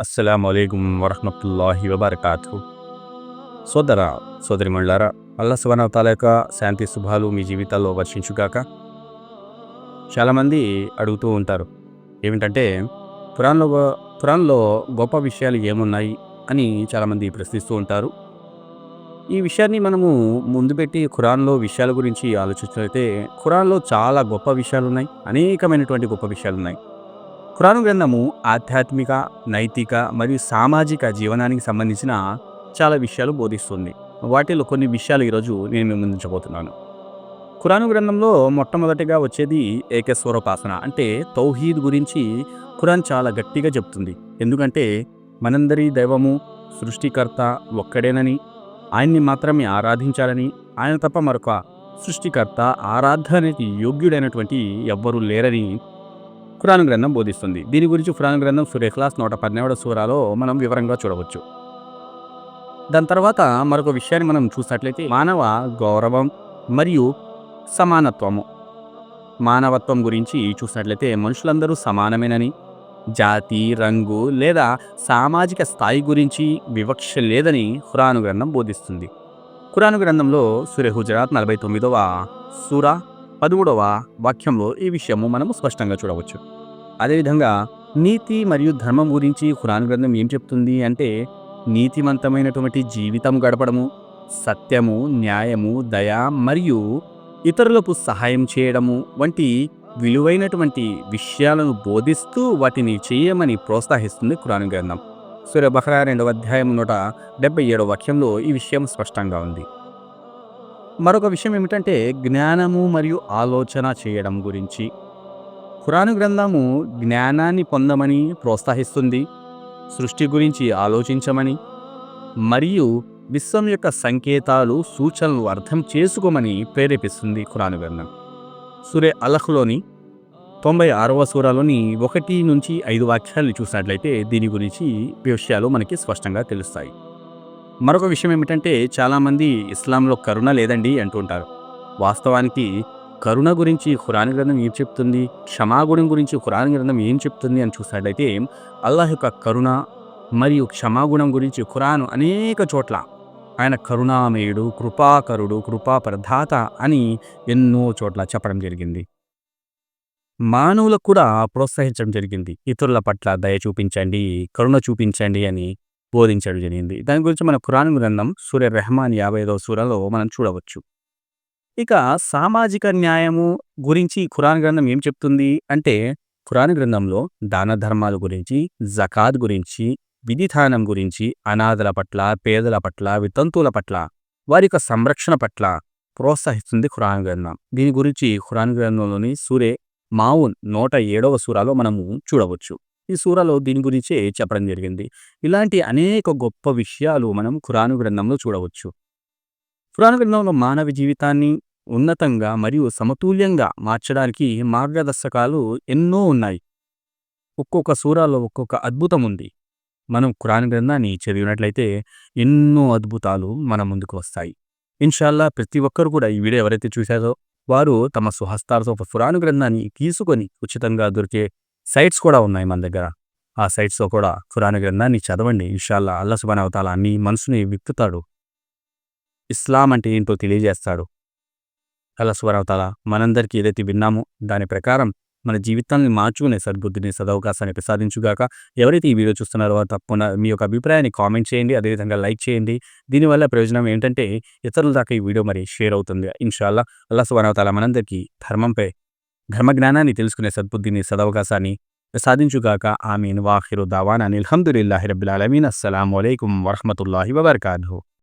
అస్సలం అయికం వరహమతుల్లాహి వబర్కాతు సోదర సోదరిమణులారా అల్లా సువనవతాల యొక్క శాంతి శుభాలు మీ జీవితాల్లో వర్షించుగాక. చాలామంది అడుగుతూ ఉంటారు ఏమిటంటే పురాణంలో పురాణంలో గొప్ప విషయాలు ఏమున్నాయి? అని చాలామంది ప్రశ్నిస్తూ ఉంటారు. ఈ విషయాన్ని మనము ముందు పెట్టి ఖురాన్లో విషయాల గురించి ఆలోచించినట్లయితే ఖురాన్లో చాలా గొప్ప విషయాలు ఉన్నాయి అనేకమైనటువంటి గొప్ప విషయాలు ఉన్నాయి ఖురాను గ్రంథము ఆధ్యాత్మిక నైతిక మరియు సామాజిక జీవనానికి సంబంధించిన చాలా విషయాలు బోధిస్తుంది. వాటిలో కొన్ని విషయాలు ఈరోజు నేను మీ ముందుంచబోతున్నాను ఖురాను గ్రంథంలో మొట్టమొదటిగా వచ్చేది ఏకస్వరోపాసన అంటే తౌహీద్ గురించి ఖురాన్ చాలా గట్టిగా చెప్తుంది. ఎందుకంటే మనందరి దైవము సృష్టికర్త ఒక్కడేనని ఆయన్ని మాత్రమే ఆరాధించాలని ఆయన తప్ప మరొక సృష్టికర్త ఆరాధనకి యోగ్యుడైనటువంటి ఎవ్వరూ లేరని ఖురాన్ గ్రంథం బోధిస్తుంది. దీని గురించి ఖురాన్ గ్రంథం సురేఖ్లాస్ నూట పన్నెండవ సూరాలో మనం వివరంగా చూడవచ్చు. దాని తర్వాత మరొక విషయాన్ని మనం చూసినట్లయితే మానవ గౌరవం మరియు సమానత్వము. మానవత్వం గురించి చూసినట్లయితే మనుషులందరూ సమానమేనని జాతి రంగు లేదా సామాజిక స్థాయి గురించి వివక్ష లేదని ఖురాను గ్రంథం బోధిస్తుంది. ఖురాను గ్రంథంలో సూర్య హుజరాత్ నలభై తొమ్మిదవ సూరా పదమూడవ వాక్యంలో ఈ విషయము మనము స్పష్టంగా చూడవచ్చు. అదేవిధంగా నీతి మరియు ధర్మం గురించి ఖురాన్ గ్రంథం ఏం చెప్తుంది అంటే నీతివంతమైనటువంటి జీవితం గడపడము సత్యము న్యాయము దయ మరియు ఇతరులకు సహాయం చేయడము వంటి విలువైనటువంటి విషయాలను బోధిస్తూ వాటిని చేయమని ప్రోత్సహిస్తుంది ఖురాన్ గ్రంథం. సూర్య బహ్రా రెండవ అధ్యాయం నూట డెబ్బై ఏడవ వాక్యంలో ఈ విషయం స్పష్టంగా ఉంది. మరొక విషయం ఏమిటంటే జ్ఞానము మరియు ఆలోచన చేయడం గురించి. ఖురాను గ్రంథము జ్ఞానాన్ని పొందమని ప్రోత్సహిస్తుంది సృష్టి గురించి ఆలోచించమని మరియు విశ్వం యొక్క సంకేతాలు సూచనలు అర్థం చేసుకోమని ప్రేరేపిస్తుంది ఖురాను గ్రంథం. సురే అలహ్లోని తొంభై ఆరవ సూరాలోని ఒకటి నుంచి ఐదు వాక్యాలను చూసినట్లయితే దీని గురించి విషయాలు మనకి స్పష్టంగా తెలుస్తాయి. మరొక విషయం ఏమిటంటే చాలామంది ఇస్లాంలో కరుణ లేదండి అంటుంటారు. వాస్తవానికి కరుణ గురించి ఖురాన్ గ్రంథం ఏం చెప్తుంది? క్షమాగుణం గురించి ఖురాన్ గ్రంథం ఏం చెప్తుంది అని చూసినట్లయితే అల్లాహ్ యొక్క కరుణ మరియు క్షమాగుణం గురించి ఖురాన్ అనేక చోట్ల ఆయన కరుణామయుడు కృపాకరుడు కృపా ప్రధాత అని ఎన్నో చోట్ల చెప్పడం జరిగింది. మానవులకు కూడా ప్రోత్సహించడం జరిగింది. ఇతరుల పట్ల దయ చూపించండి కరుణ చూపించండి అని బోధించడం జరిగింది. దాని గురించి మన ఖురాన్ గ్రంథం సూర్య రెహమాన్ యాభై ఐదవ సూరలో మనం చూడవచ్చు. ఇక సామాజిక న్యాయము గురించి ఖురాన్ గ్రంథం ఏం చెప్తుంది అంటే ఖురాన్ గ్రంథంలో దాన ధర్మాల గురించి జకాత్ గురించి విధిధానం గురించి అనాథల పట్ల పేదల పట్ల వితంతువుల పట్ల వారి యొక్క సంరక్షణ పట్ల ప్రోత్సహిస్తుంది ఖురాన్ గ్రంథం. దీని గురించి ఖురాన్ గ్రంథంలోని సూరే మావున్ నూట ఏడవ సూరాలో మనము చూడవచ్చు. ఈ సూరాలో దీని గురించే చెప్పడం జరిగింది. ఇలాంటి అనేక గొప్ప విషయాలు మనం ఖురాను గ్రంథంలో చూడవచ్చు. ఖురాను గ్రంథంలో మానవ జీవితాన్ని ఉన్నతంగా మరియు సమతుల్యంగా మార్చడానికి మార్గదర్శకాలు ఎన్నో ఉన్నాయి. ఒక్కొక్క సూరాలో ఒక్కొక్క అద్భుతం ఉంది. మనం ఖురాన్ గ్రంథాన్ని చదివినట్లయితే ఎన్నో అద్భుతాలు మన ముందుకు వస్తాయి. ఇన్షాల్లా ప్రతి ఒక్కరు కూడా ఈ వీడియో ఎవరైతే చూశారో వారు తమ స్వహస్తాలతో ఒక ఖురాన్ గ్రంథాన్ని తీసుకొని ఉచితంగా దొరికే సైట్స్ కూడా ఉన్నాయి మన దగ్గర. ఆ సైట్స్లో కూడా ఖురాన్ గ్రంథాన్ని చదవండి. ఇన్షాల్లా అల్లా సుబాన్ అవతాల నీ మనసుని విప్పుతాడు ఇస్లాం అంటే ఏంటో తెలియజేస్తాడు. అల్లా సుబాన్ అవతాల మనందరికీ ఏదైతే విన్నామో దాని ప్రకారం మన జీవితాన్ని మార్చుకునే సద్బుద్ధిని సదవకాశాన్ని ప్రసాదించుగాక ఎవరైతే ఈ వీడియో చూస్తున్నారో వారు తప్పకుండా మీ యొక్క అభిప్రాయాన్ని కామెంట్ చేయండి. అదేవిధంగా లైక్ చేయండి. దీనివల్ల ప్రయోజనం ఏంటంటే ఇతరుల దాకా ఈ వీడియో మరి షేర్ అవుతుంది. ఇన్షాల్లా అల్లా సుబానవతాల మనందరికీ ధర్మంపై ధర్మజ్ఞానాన్ని తెలుసుకునే సద్బుద్ధిని సదవకాశాన్ని సాధించుగాక ఆమీన్. వాఖిరు దావానా అనిల్. హందులిల్లాహి రబ్బిల్ ఆలమీన్. అస్సలం అయికం వరహమతుల్లాహి వబర్కాతు